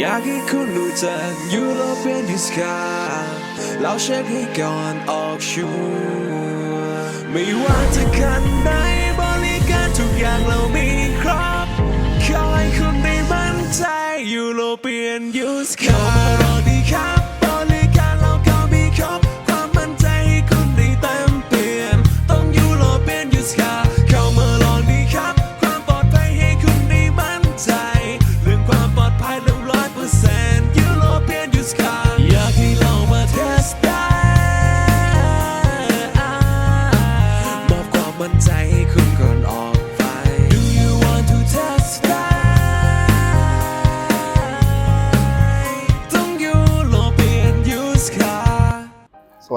อยากให้คุณรู้จักยูโรเปียนดิสคาเราเช็คให้ก่อนออกชัวร์ไม่ว่าจะคันไหนบริการทุกอย่างเรามีครบขอให้คุณได้มั่นใจยูโรเปียนดิสคา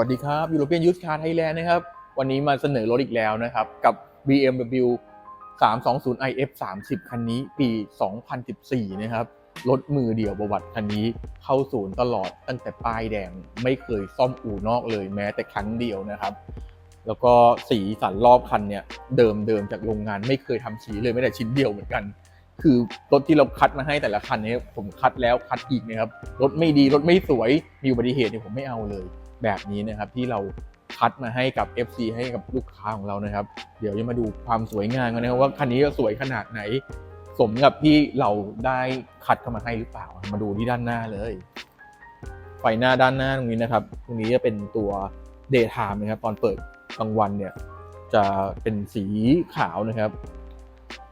วัสดีครับ European Youth Car Thailand นะครับ วันนี้มาเสนอรถอีกแล้วนะครับ กับ BMW 320 iF 30 คันนี้ปี 2014 นะครับ รถมือเดียวประวัติคันนี้เข้าศูนย์ตลอดตั้งแต่ป้ายแดงไม่เคยซ่อมอู่นอกเลยแม้แต่ครั้งเดียวนะครับ แล้วก็สีสันรอบคันเนี่ย เดิมเดิมจากโรงงานไม่เคยทำสีเลยแม้แต่ชิ้นเดียวเหมือนกัน คือรถที่เราคัดมาให้แต่ละคันเนี้ผมคัดแล้วคัดอีกนะครับรถไม่ดีรถไม่สวยมีอุบัติเหตุเนี่ยผมไม่เอาเลย แบบนี้นะครับที่เราคัดมาให้กับ FC ให้กับลูกค้าของเรานะครับ เดี๋ยวจะมาดูความสวยงามกันนะครับว่าคันนี้จะสวยขนาดไหน สมกับที่เราได้คัดเข้ามาให้หรือเปล่า มาดูที่ด้านหน้าเลย ไฟหน้าด้านหน้าตรงนี้นะครับ ตรงนี้จะเป็นตัว daytime นะครับ ตอนเปิดกลางวันเนี่ย จะเป็นสีขาวนะครับ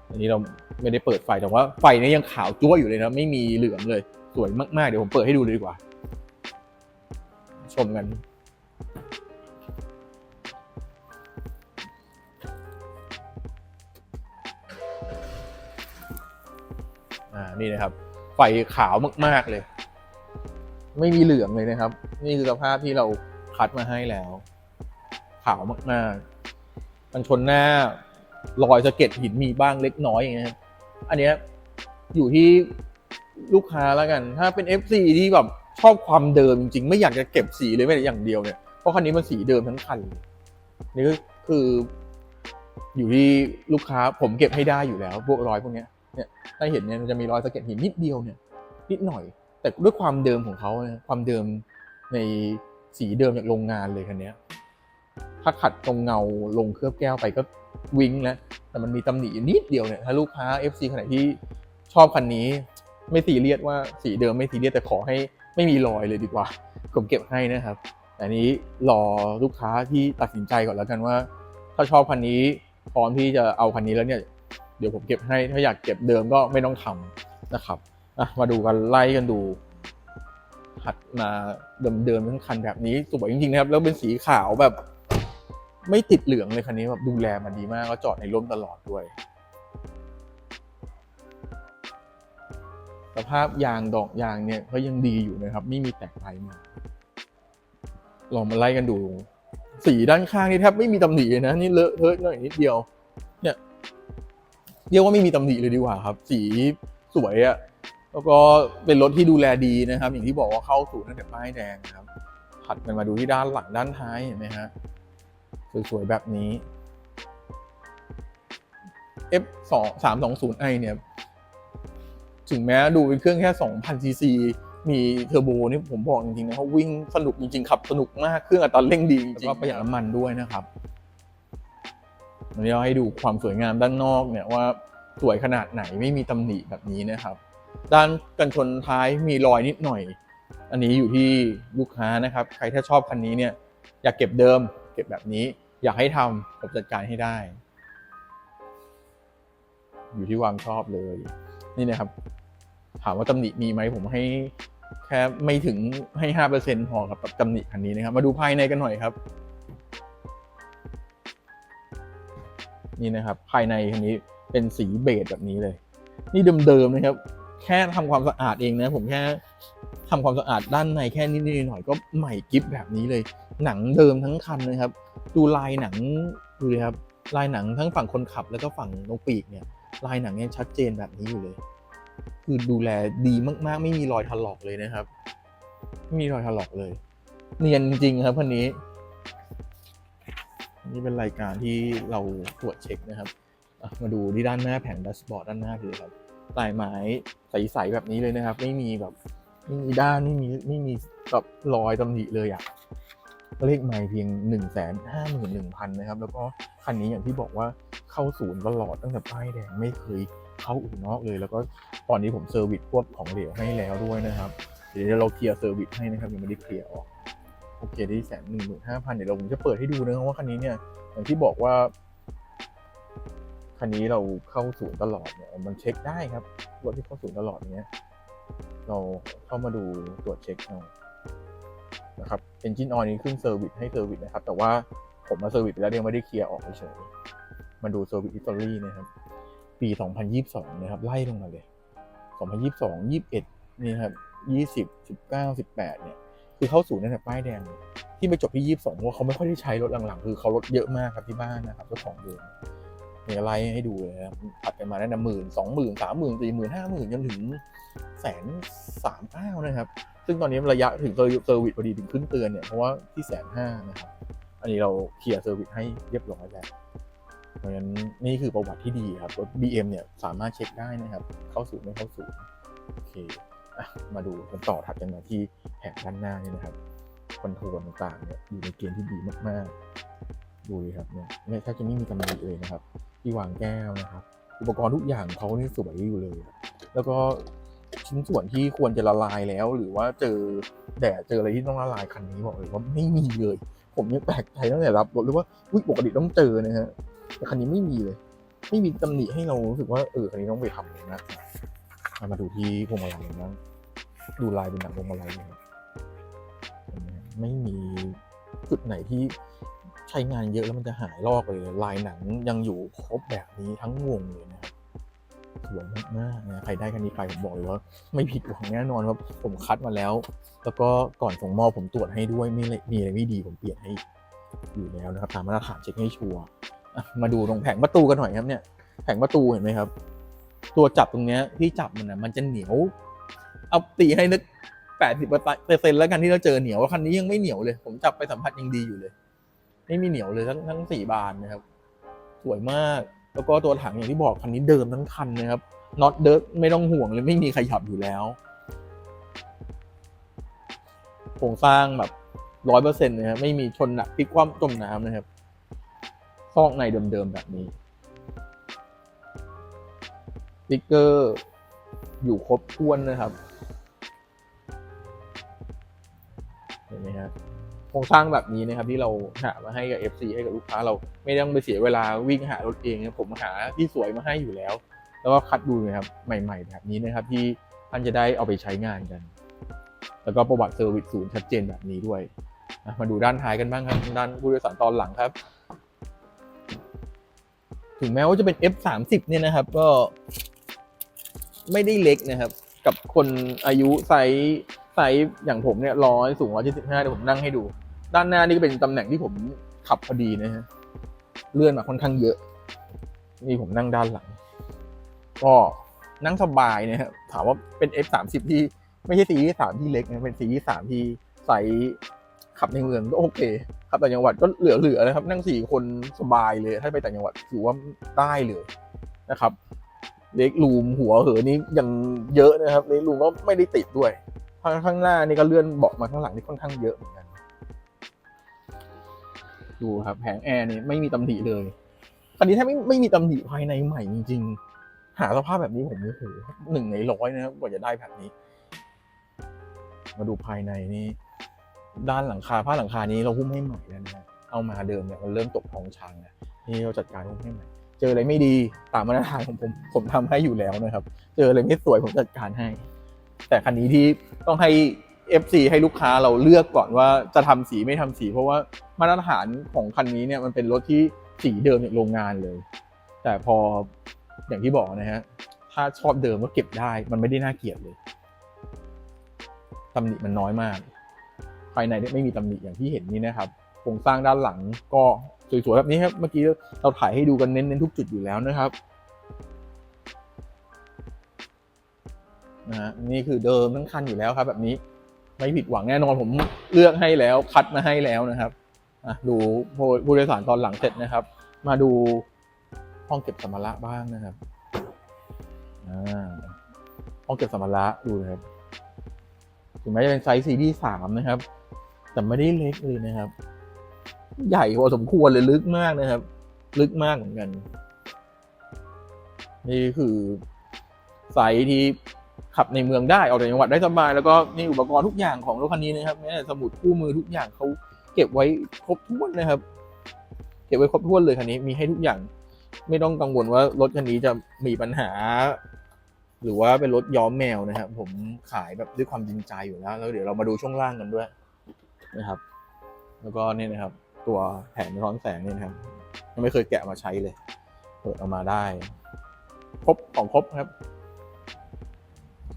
อันนี้เราไม่ได้เปิดไฟแต่ว่าไฟเนี่ยยังขาวจั๊วอยู่เลยนะไม่มีเหลืองเลยสวยมากๆเดี๋ยวผมเปิดให้ดูเลยดีกว่า ชมกันอ่านี่นะครับ ไฟขาวมาก ๆ เลย ไม่มีเหลืองเลยนะครับ นี่คือสภาพที่เราคัดมาให้แล้ว ขาวมากๆกันชนหน้ารอยสะเก็ดหินมีบ้างเล็กน้อยอย่างเงี้ยอันเนี้ยอยู่ที่ลูกค้าแล้วกัน ถ้าเป็น FC ที่แบบ ชอบความเดิมจริงๆไม่อยากจะเก็บสีเลยแม้แต่อย่างเดียวเนี่ยเพราะคันนี้มันสีเดิมทั้งคันนี่ก็คือ อยู่ที่ลูกค้าผมเก็บให้ได้อยู่แล้ว พวกรอยพวกเนี้ยเนี่ยถ้าเห็นเนี่ยมันจะมีรอยสะเก็ดหินนิดเดียวเนี่ย นิดหน่อย แต่ด้วยความเดิมของเขาเนี่ยความเดิมในสีเดิมจากโรงงานเลยคันเนี้ยถ้าขัดตรงเงาลงเคลือบแก้วไปก็วิ้งแล้วแต่มันมีตำหนิอยู่นิดเดียวเนี่ยถ้าลูกค้า FC คนไหนที่ชอบคันนี้ ไม่ซีเรียสว่าสีเดิมไม่ซีเรียสแต่ขอให้ ไม่มีรอยเลยดีกว่า ผมเก็บให้นะครับแต่อันนี้รอลูกค้าที่ตัดสินใจก่อนแล้วกันว่า ถ้าชอบคันนี้พร้อมที่จะเอาคันนี้แล้วเนี่ยเดี๋ยวผมเก็บให้ถ้าอยากเก็บเดิมก็ไม่ต้องทำนะครับมาดูกันไล่กันดูหัดมาเดิมๆทั้งคันแบบนี้สวยจริงๆนะครับ แล้วเป็นสีขาวแบบ ไม่ติดเหลืองเลยคันนี้แบบดูแลมันดีมากก็จอดในร่มตลอดด้วย สภาพยางดอกยางเนี่ยก็ยังดีอยู่นะครับ ไม่มีแตกลายมาลองมาไล่กันดู สีด้านข้างนี่แทบไม่มีตำหนิเลยนะนี่เลอะเทอะหน่อยนิดเดียว เนี่ยเรียกว่าไม่มีตำหนิเลยดีกว่าครับ สีสวยอะแล้วก็เป็นรถที่ดูแลดีนะครับ อย่างที่บอกว่าเข้าสู่ตั้งแต่ป้ายแดงครับถัดกันมาดูที่ด้านหลังด้านท้ายเห็นไหมฮะสวยๆแบบนี้ F 2 3 2 0 i เนี่ย ถึงแม้ดูเป็นเครื่องแค่ 2,000ซีซีมีเทอร์โบนี่ผมบอกจริงๆนะเขาวิ่งสนุกจริงๆขับสนุกมากเครื่องอัตราเร่งดีจริงๆแล้วก็ประหยัดน้ำมันด้วยนะครับวันนี้เราให้ดูความสวยงามด้านนอกเนี่ยว่าสวยขนาดไหนไม่มีตำหนิแบบนี้นะครับ ด้านกันชนท้ายมีรอยนิดหน่อย อันนี้อยู่ที่ลูกค้านะครับ ใครถ้าชอบคันนี้เนี่ยอยากเก็บเดิม เก็บแบบนี้ อยากให้ทำผมจัดการให้ได้ อยู่ที่ความชอบเลย นี่นะครับ ถามว่าตำหนิมีไหมผมให้แค่ไม่ถึงให้ห้าเปอร์เซ็นต์พอกับตำหนิคันนี้นะครับ มาดูภายในกันหน่อยครับ นี่นะครับ ภายในคันนี้เป็นสีเบจแบบนี้เลย นี่เดิมๆนะครับ แค่ทำความสะอาดเองนะ ผมแค่ทำความสะอาดด้านในแค่นิดๆหน่อยๆก็ใหม่กิฟแบบนี้เลย หนังเดิมทั้งคันนะครับ ดูลายหนังดูเลยครับลายหนังทั้งฝั่งคนขับแล้วก็ฝั่งนกปีกเนี่ยลายหนังเนี่ยชัดเจนแบบนี้อยู่เลย คือดูแลดีมาก ๆ ไม่มีรอยถลอกเลยนะครับ ไม่มีรอยถลอกเลย เนียนจริงครับคันนี้ นี่เป็นรายการที่เราตรวจเช็คนะครับ มาดูที่ด้านหน้าแผงดัชบอร์ดด้านหน้าคือครับลายไม้ใสๆแบบนี้เลยนะครับ ไม่มีแบบไม่มีด้านไม่มีไม่มีแบบรอยตำหนิเลยอะ่ะเลขไม่เพียงหนึ่งแสนห้าหมื่นหนึ่งพันนะครับ แล้วก็คันนี้อย่างที่บอกว่าเข้าศูนย์ตลอดตั้งแต่ป้ายแดงไม่เคย เข้าอู่นอกเลย แล้วก็ตอนนี้ผมเซอร์วิสพวกของเหลวให้แล้วด้วยนะครับ เดี๋ยวเราเคลียร์เซอร์วิสให้นะครับยังไม่ได้เคลียร์ออกโอเคได้แสนหนึ่งหมื่นห้าพันเดี๋ยวเราผมจะเปิดให้ดูนะครับว่าคันนี้เนี่ยอย่างที่บอกว่าคันนี้เราเข้าศูนย์ตลอดเนี่ยมันเช็คได้ครับรถที่เข้าศูนย์ตลอดเนี้ยเราเข้ามาดูตรวจเช็คเอานะครับ Engine Oil นี้ขึ้นเซอร์วิสให้เซอร์วิสนะครับ แต่ว่าผมมาเซอร์วิสไปแล้วยังไม่ได้เคลียร์ออกเฉยๆมาดูเซอร์วิสอิตาลีนะครับ ปี 2022 นะครับ ไล่ลงมาเลย 2022 21 นี่ครับ 20 19 18 เนี่ย คือเข้าศูนย์ตั้งแต่ป้ายแดง ที่ไปจบที่ 22เพราะว่าเขาไม่ค่อยได้ใช้รถหลังๆ คือเขารถเยอะมากครับที่บ้านนะครับเจ้าของเดิมเนี่ยไล่ให้ดูเลยครับผัดกันมาได้นะหมื่นสองหมื่นสามหมื่นสี่หมื่นห้าหมื่นจนถึงแสนสามเก้านะครับ ซึ่งตอนนี้ระยะถึงเซอร์เซอร์วิสพอดีถึงขึ้นเตือนเนี่ย เพราะว่าที่แสนห้านะครับ อันนี้เราเคลียร์เซอร์วิสให้เรียบร้อยแล้ว เพราะฉะนั้นนี่คือประวัติที่ดีครับรถ BM เนี่ยสามารถเช็คได้นะครับ เข้าสู่ไม่เข้าสู่โอเคอมาดูกันต่อถัดกันมาที่แผงด้านหน้านี่นะครับคอนโทรลต่างๆเนี่ยอยู่ในเกณฑ์ที่ดีมากๆ ดูเลยครับเนี่ยไม่แทบจะไม่มีตำหนิเลยนะครับ ที่วางแก้วนะครับ อุปกรณ์ทุกอย่างเขานี่สวยอยู่เลย แล้วก็ชิ้นส่วนที่ควรจะละลายแล้ว หรือว่าเจอแดดเจออะไรที่ต้องละลายคันนี้บอกเลยว่าไม่มีเลย ผมยังแปลกใจตั้งแต่รับรถเลยว่าอุ้ยปกติต้องเจอนะฮะ แต่คันนี้ไม่มีเลย ไม่มีตำหนิให้เรารู้สึกว่าเออคันนี้ต้องไปทำเลยนะเอามาดูที่พวงมาลัยนะดูลายบนหนังพวงมาลัยเลยครับเห็นไมฮะไม่มีจุดไหนที่ใช้งานเยอะแล้วมันจะหายลอกไปเลยลายหนังยังอยู่ครบแบบนี้ทั้งวงเลยนะครับสวยมากๆนะใครได้คันนี้ไปผมบอกเลยว่า ไม่ผิดหวังแน่นอนครับผมคัดมาแล้ว แล้วก็ก่อนส่งมอบผมตรวจให้ด้วยไม่เลยมีอะไรไม่ดีผมเปลี่ยนให้อยู่แล้วนะครับตามมาตรฐานเช็คให้ชัวร์ มาดูตรงแผงประตูกันหน่อยครับเนี่ย แผงประตูเห็นไหมครับ ตัวจับตรงเนี้ยที่จับมันนะมันจะเหนียว เอาตีให้นึกแปดสิบเปอร์เซ็นต์แล้วกันที่เราเจอเหนียวว่าคันนี้ยังไม่เหนียวเลย ผมจับไปสัมผัสยังดีอยู่เลย ไม่มีเหนียวเลยทั้งทั้งสี่บานนะครับ สวยมาก แล้วก็ตัวถังอย่างที่บอกคันนี้เดิมทั้งคันนะครับน็อตเดิร์ไม่ต้องห่วงเลยไม่มีขยับอยู่แล้วโครงสร้างแบบร้อยเปอร์เซ็นต์นะครับไม่มีชนหนักพลิกคว่ำจมน้ำนะครับ ซอกในเดิมๆแบบนี้สติ๊กเกอร์ อยู่ครบถ้วนนะครับ เห็นไหมครับโครงสร้างแบบนี้นะครับที่เราหามาให้กับ FC ให้กับลูกค้าเราไม่ต้องไปเสียเวลาวิ่งหารถเองนะผมหาที่สวยมาให้อยู่แล้ว แล้วก็คัดดูนะครับใหม่ ๆ แบบนี้นะครับ ที่ท่านจะได้เอาไปใช้งานกัน แล้วก็ประวัติเซอร์วิสศูนย์ชัดเจนแบบนี้ด้วยมาดูด้านท้ายกันบ้างครับ ด้านผู้โดยสารตอนหลังครับ ถึงแม้ว่าจะเป็น F30 เนี่ยนะครับ ก็ไม่ได้เล็กนะครับ กับคนอายุไซส์ไซส์อย่างผมเนี่ยร้อยสูงร้อยเจ็ดสิบห้าเดี๋ยวผมนั่งให้ดู ด้านหน้านี่ก็เป็นตำแหน่งที่ผมขับพอดีนะฮะเลื่อนมาค่อนข้างเยอะ นี่ผมนั่งด้านหลัง ก็นั่งสบายนะครับถามว่าเป็น F30 ที่ไม่ใช่ซีรีส์สามที่เล็กนะเป็นซีรีส์สามที่ไซส์ ขับในเมืองก็โอเคขับต่างจังหวัดก็เหลือๆนะครับ นั่งสี่คนสบายเลย ถ้าไปต่างจังหวัดถือว่าได้เลยนะครับเล็กรูมหัวเหอนี่ยังเยอะนะครับเล็กรูมก็ไม่ได้ติดด้วยข้างข้างหน้านี่ก็เลื่อนเบาะมาข้างหลังนี่ค่อนข้างเยอะเหมือนกันดูครับแผงแอร์นี่ไม่มีตำหนิเลยคันนี้ถ้าไม่ไม่มีตำหนิภายในใหม่จริง ๆ หาสภาพแบบนี้ผมโอ้โหหนึ่งในร้อยนะครับกว่าจะได้แบบนี้ มาดูภายในนี่ ด้านหลังคาผ้าหลังคานี้เราหุ้มให้ใหม่แล้วนะฮะเอามาเดิมเนี่ยมันเริ่มตกทองช้างนะนี่เราจัดการหุ้มให้ใหม่เจออะไรไม่ดีตามมาตรฐานของผมผมทำให้อยู่แล้วนะครับ เจออะไรไม่สวยผมจัดการให้ แต่คันนี้ที่ต้องให้ FC ให้ลูกค้าเราเลือกก่อนว่าจะทำสีไม่ทำสี เพราะว่ามาตรฐานของคันนี้เนี่ยมันเป็นรถที่สีเดิมจากโรงงานเลย แต่พออย่างที่บอกนะฮะถ้าชอบเดิมก็เก็บได้ มันไม่ได้น่าเกลียดเลยตำหนิมันน้อยมาก ภายในไม่มีตำหนิอย่างที่เห็นนี่นะครับโครงสร้างด้านหลังก็สวยๆแบบนี้ครับเมื่อกี้เราถ่ายให้ดูกันเน้นๆทุกจุดอยู่แล้วนะครับนะนี่คือเดิมทั้งคันอยู่แล้วครับ แบบนี้ไม่ผิดหวังแน่นอนผมเลือกให้แล้วคัดมาให้แล้วนะครับอะดูผู้โดยสารตอนหลังเสร็จนะครับ มาดูห้องเก็บสัมภาระบ้างนะครับอ่าห้องเก็บสัมภาระดูนะครับถึงแม้จะเป็นไซส์ซีดีสามนะครับ แต่ไม่ได้เล็กเลยนะครับ ใหญ่พอสมควรเลยลึกมากนะครับ ลึกมากเหมือนกัน นี่คือไซส์ที่ขับในเมืองได้ออกจากจังหวัดได้สบาย แล้วก็นี่อุปกรณ์ทุกอย่างของรถคันนี้นะครับแม้แต่สมุดคู่มือทุกอย่างเขาเก็บไว้ครบถ้วนนะครับ เก็บไว้ครบถ้วนเลยคันนี้มีให้ทุกอย่าง ไม่ต้องกังวลว่ารถคันนี้จะมีปัญหา หรือว่าเป็นรถย้อมแมวนะครับ ผมขายแบบด้วยความจริงใจอยู่แล้วแล้วเดี๋ยวเรามาดูช่วงล่างกันด้วย นะครับ แล้วก็นี่นะครับ ตัวแผงร้อนแสงนี่นะครับยังไม่เคยแกะมาใช้เลย เปิดออกมาได้ ครบของครบครับ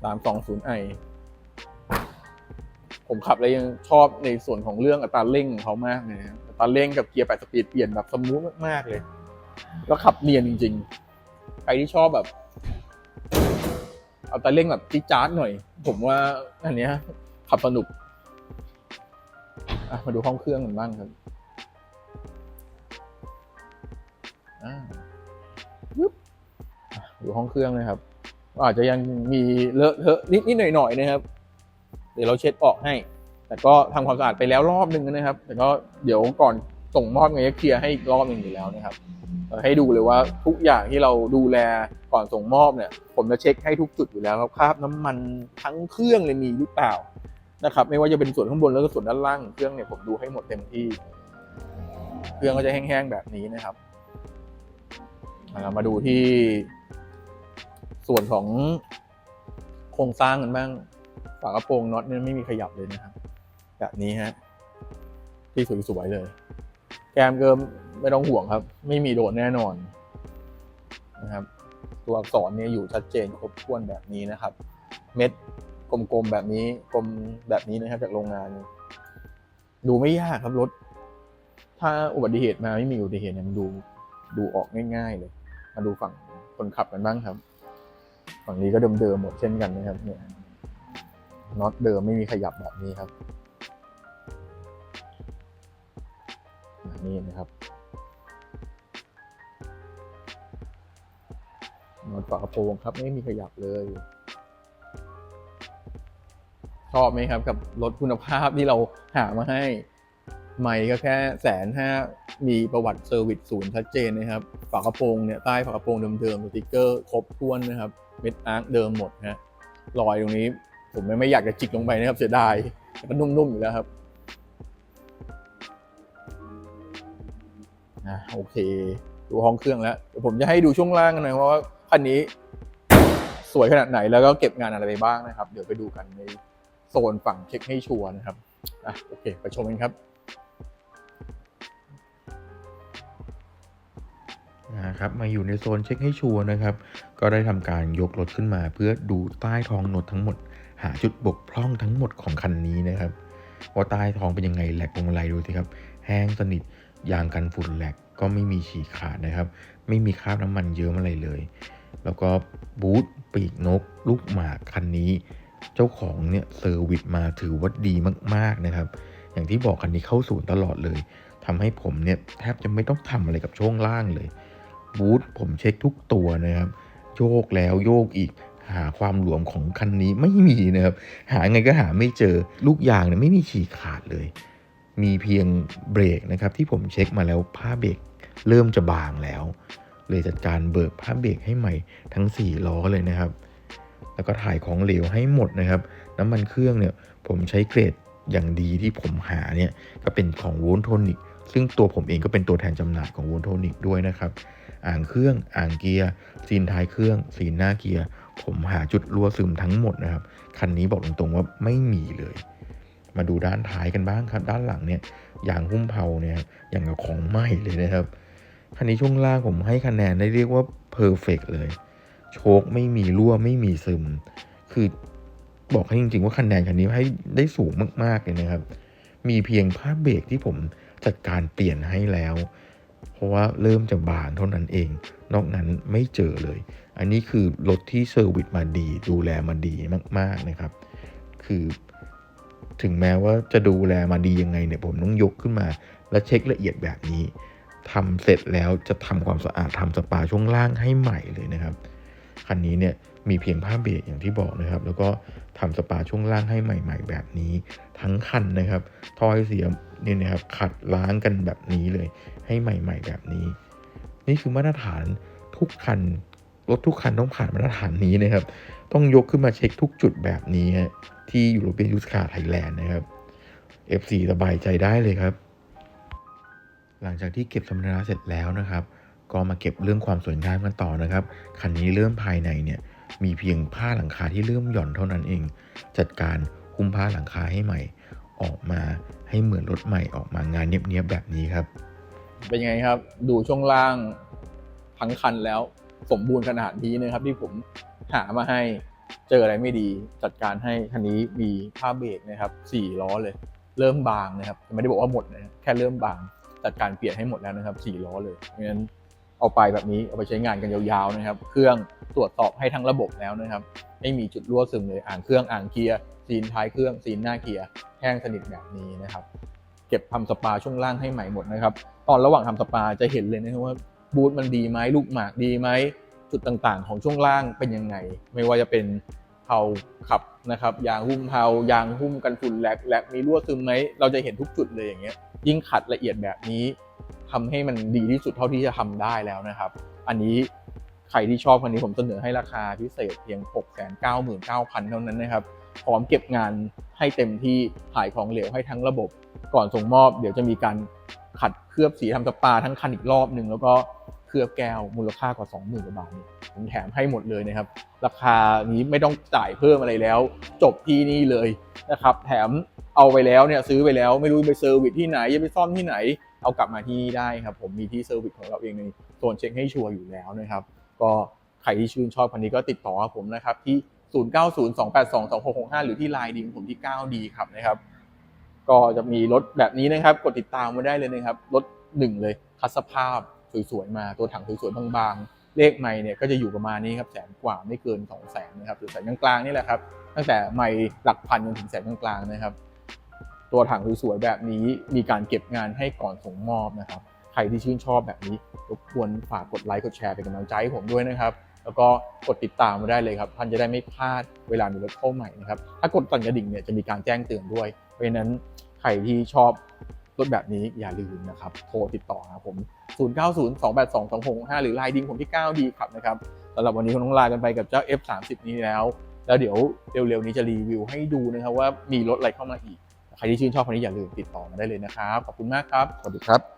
สามสองศูนย์ไอผมขับแล้วยังชอบในส่วนของเรื่องอัตราเร่งของเขามากเลยนะอัตราเร่งกับเกียร์แปดสปีดเปลี่ยนแบบสมูทมากๆเลย แล้วขับเนียนจริง ๆ ใครที่ชอบแบบอาแต่เร่งแบบจี๊ดจ๊าดหน่อย ผมว่าอันเนี้ยขับสนุก อะมาดูห้องเครื่องกันบ้างครับยึบอะดูห้องเครื่องนะครับก็อาจจะยังมีเลอะเทอะนิดนิดหน่อยหน่อยนะครับ เดี๋ยวเราเช็ดออกให้ แต่ก็ทำความสะอาดไปแล้วรอบหนึ่งนะครับ แต่ก็เดี๋ยวก่อนส่งมอบไงก็เคลียร์ให้อีกรอบหนึ่งอยู่แล้วนะครับให้ดูเลยว่าทุกอย่างที่เราดูแลก่อนส่งมอบเนี่ย ผมจะเช็คให้ทุกจุดอยู่แล้วครับคราบน้ำมันทั้งเครื่องเลยมีหรือเปล่า นะครับ ไม่ว่าจะเป็นส่วนข้างบนแล้วก็ส่วนด้านล่างเครื่องเนี่ยผมดูให้หมดเต็มที่ เครื่องก็จะแห้งๆแบบนี้นะครับมาดูที่ ส่วนของโครงสร้างกันบ้างฝากระโปรงน็อตเนี่ยไม่มีขยับเลยนะครับ แบบนี้ฮะที่สวยๆเลย แกมเกิมไม่ต้องห่วงครับ ไม่มีโดนแน่นอนนะครับ ตัวอักษรเนี่ยอยู่ชัดเจนครบถ้วนแบบนี้นะครับ เม็ด กลมๆแบบนี้กลมแบบนี้นะครับ จากโรงงาน ดูไม่ยากครับรถ ถ้าอุบัติเหตุมาไม่มีอุบัติเหตุเนี่ยมันดูดูออกง่าย ๆ เลย มาดูฝั่งคนขับกันบ้างครับ ฝั่งนี้ก็เดิมๆหมดเช่นกันนะครับ เนี่ยน็อตเดิมไม่มีขยับแบบนี้ครับนี่นะครับน็อนฝากระโปรงครับ ไม่มีขยับเลย อบไหมครับกับรถคุณภาพที่เราหามาให้ใหม่ก็แค่แสนห้ามีประวัติเซอร์วิสศูนย์ชัดเจนนะครับ ฝากระโปรงเนี่ยใต้ฝากระโปรงเดิมๆสติกเกอร์ครบถ้วนนะครับ เม็ดอาร์คเดิมหมดฮะรอยตรงนี้ผมไม่ไม่อยากจะจิกลงไปนะครับเสียดายแต่ก็นุ่มๆอยู่แล้วครับนะโอเค ดูห้องเครื่องแล้วเดี๋ยวผมจะให้ดูช่วงล่างกันหน่อยเพราะว่าคันนี้สวยขนาดไหนแล้วก็เก็บงานอะไรไปบ้างนะครับ เดี๋ยวไปดูกันใน ซนฝั่งเช็คให้ชัวร์นะครับอะโอเค ไปชมกันครับนะครับมาอยู่ในโซนเช็คให้ชัวร์นะครับ ก็ได้ทำการยกรถขึ้นมา เพื่อดูใต้ท้องรถทั้งหมด หาจุดบกพร่องทั้งหมดของคันนี้นะครับว่าใต้ท้องเป็นยังไงแหลกวงไรดูสิครับ แห้งสนิทยางกันฝุ่นแหลกก็ไม่มีฉีกขาดนะครับ ไม่มีคราบน้ำมันเยิ้มอะไรเลย แล้วก็บูทปีกนก ลูกหมากคันนี้ เจ้าของเนี่ยเซอร์วิสมาถือว่าดีมาก ๆนะครับ อย่างที่บอกคันนี้เข้าศูนย์ตลอดเลยทำให้ผมเนี่ยแทบจะไม่ต้องทำอะไรกับช่วงล่างเลยบูทผมเช็คทุกตัวนะครับโยกแล้วโยกอีกหาความหลวมของคันนี้ไม่มีนะครับ หาไงก็หาไม่เจอลูกยางเนี่ยไม่มีฉีกขาดเลย มีเพียงเบรกนะครับ ที่ผมเช็คมาแล้วผ้าเบรกเริ่มจะบางแล้ว เลยจัดการเบิกผ้าเบรกให้ใหม่ทั้ง 4 ล้อเลยนะครับ แล้วก็ถ่ายของเหลวให้หมดนะครับ น้ำมันเครื่องเนี่ยผมใช้เกรดอย่างดีที่ผมหาเนี่ยก็เป็นของวูนโทนิกซึ่งตัวผมเองก็เป็นตัวแทนจำหน่ายของวูนโทนิกด้วยนะครับ อ่างเครื่องอ่างเกียร์ซีนท้ายเครื่องซีนหน้าเกียร์ผมหาจุดรั่วซึมทั้งหมดนะครับ คันนี้บอกตรงๆว่าไม่มีเลย มาดูด้านท้ายกันบ้างครับ ด้านหลังเนี่ยยางหุ้มเผาเนี่ยอย่างกับของใหม่เลยนะครับคันนี้ช่วงล่างผมให้คะแนนได้เรียกว่าเพอร์เฟกเลย โชคไม่มีรั่วไม่มีซึม คือบอกให้จริง ๆ ว่าคะแนนคันนี้ให้ได้สูงมากๆเลยนะครับ มีเพียงผ้าเบรกที่ผมจัดการเปลี่ยนให้แล้ว เพราะว่าเริ่มจะบานเท่านั้นเอง นอกนั้นไม่เจอเลย อันนี้คือรถที่เซอร์วิสมาดี ดูแลมาดีมาก ๆนะครับ คือถึงแม้ว่าจะดูแลมาดียังไงเนี่ยผมต้องยกขึ้นมา และเช็คละเอียดแบบนี้ทำเสร็จแล้วจะทำความสะอาดทำสปาช่วงล่างให้ใหม่เลยนะครับ คันนี้เนี่ยมีเพียงผ้าเบรกอย่างที่บอกนะครับ แล้วก็ทำสปาช่วงล่างให้ใหม่ ๆ แบบนี้ ทั้งคันนะครับทอยเสียนี่นะครับขัดล้างกันแบบนี้เลยให้ใหม่ ๆ แบบนี้ นี่คือมาตรฐานทุกคันรถทุกคันต้องผ่านมาตรฐานนี้นะครับ ต้องยกขึ้นมาเช็คทุกจุดแบบนี้ฮะที่ยูโรเปียนยูสคาไทยแลนด์นะครับ F4 สบายใจได้เลยครับ หลังจากที่เก็บสัมภาระเสร็จแล้วนะครับ ก็มาเก็บเรื่องความสวยงามกันต่อนะครับ คันนี้เริ่มภายในเนี่ยมีเพียงผ้าหลังคาที่เริ่มหย่อนเท่านั้นเอง จัดการหุ้มผ้าหลังคาให้ใหม่ ออกมาให้เหมือนรถใหม่ออกมางานเนียบๆแบบนี้ครับ เป็นยังไงครับ ดูช่วงล่างทั้งคันแล้วสมบูรณ์ขนาดนี้นะครับ ที่ผมหามาให้เจออะไรไม่ดี จัดการให้คันนี้มีผ้าเบรกนะครับสี่ล้อเลย เริ่มบางนะครับไม่ได้บอกว่าหมดนะแค่เริ่มบางจัดการเปลี่ยนให้หมดแล้วนะครับสี่ล้อเลยเพราะฉะนั้น เอาไปแบบนี้เอาไปใช้งานกันยาวๆนะครับ เครื่องตรวจสอบให้ทั้งระบบแล้วนะครับ ไม่มีจุดรั่วซึมเลยอ่างเครื่องอ่างเกียร์ซีนท้ายเครื่องซีนหน้าเกียร์แห้งสนิทแบบนี้นะครับ เก็บทำสปาช่วงล่างให้ใหม่หมดนะครับ ตอนระหว่างทำสปาจะเห็นเลยนะครับว่าบูทมันดีไหมลูกหมากดีไหมจุดต่างๆ ของช่วงล่างเป็นยังไง ไม่ว่าจะเป็นเพาขับนะครับยางหุ้มเพายางหุ้มกันฝุ่นแลกแลกมีรั่วซึมไหมเราจะเห็นทุกจุดเลยอย่างเงี้ยยิ่งขัดละเอียดแบบนี้ ทำให้มันดีที่สุดเท่าที่จะทำได้แล้วนะครับ อันนี้ใครที่ชอบคันนี้ผมเสนอให้ราคาพิเศษเพียง 699,000 เท่านั้นนะครับ พร้อมเก็บงานให้เต็มที่ถ่ายของเหลวให้ทั้งระบบ ก่อนส่งมอบเดี๋ยวจะมีการขัดเคลือบสีทำสปาทั้งคันอีกรอบหนึ่งแล้วก็เคลือบแก้วมูลค่ากว่า 20,000กว่าบาทนี่ผมแถมให้หมดเลยนะครับ ราคานี้ไม่ต้องจ่ายเพิ่มอะไรแล้ว จบที่นี่เลยนะครับ แถมเอาไปแล้วเนี่ยซื้อไปแล้วไม่รู้ไปเซอร์วิสที่ไหนจะไปซ่อมที่ไหน เอากลับมาที่นี่ได้ครับ ผมมีที่เซอร์วิสของเราเองในโซนเช็คให้ชัวร์อยู่แล้วนะครับ ก็ใครที่ชื่นชอบคันนี้ก็ติดต่อผมนะครับที่ 0902822665 หรือที่ไลน์ดีของผมที่ 9D ครับนะครับ ก็จะมีรถแบบนี้นะครับ กดติดตามมาได้เลยนะครับรถหนึ่งเลยคัดสภาพสวยๆมาตัวถังสวยๆบางๆ เลขไม่เนี่ยก็จะอยู่ประมาณนี้ครับแสนกว่าไม่เกิน2 0 0แสนนะครับหรือแสนกลางๆนี่แหละครับตั้งแต่ไม่หลักพันจนถึงแสนกลางๆนะครับ ตัวถังสวยๆแบบนี้มีการเก็บงานให้ก่อนส่งมอบนะครับ ใครที่ชื่นชอบแบบนี้รบกวนฝากกดไลค์กดแชร์เป็นกำลังใจให้ผมด้วยนะครับ แล้วก็กดติดตามมาได้เลยครับ ท่านจะได้ไม่พลาดเวลามีรถเข้าใหม่นะครับ ถ้ากดสั่นกระดิ่งเนี่ยจะมีการแจ้งเตือนด้วย เพราะฉะนั้นใครที่ชอบรถแบบนี้อย่าลืมนะครับ โทรติดต่อหาผม 0902822665 หรือไลน์ดิ้งผมที่ 9D ครับนะครับสำหรับวันนี้คงต้องลากันไปกับเจ้า F30 นี้แล้ว แล้วเดี๋ยวเร็วๆนี้จะรีวิวให้ดูนะครับว่ามีรถอะไรเข้ามาอีก ใครที่ชื่นชอบคนนี้อย่าลืมติดต่อมาได้เลยนะครับ ขอบคุณมากครับ สวัสดีครับ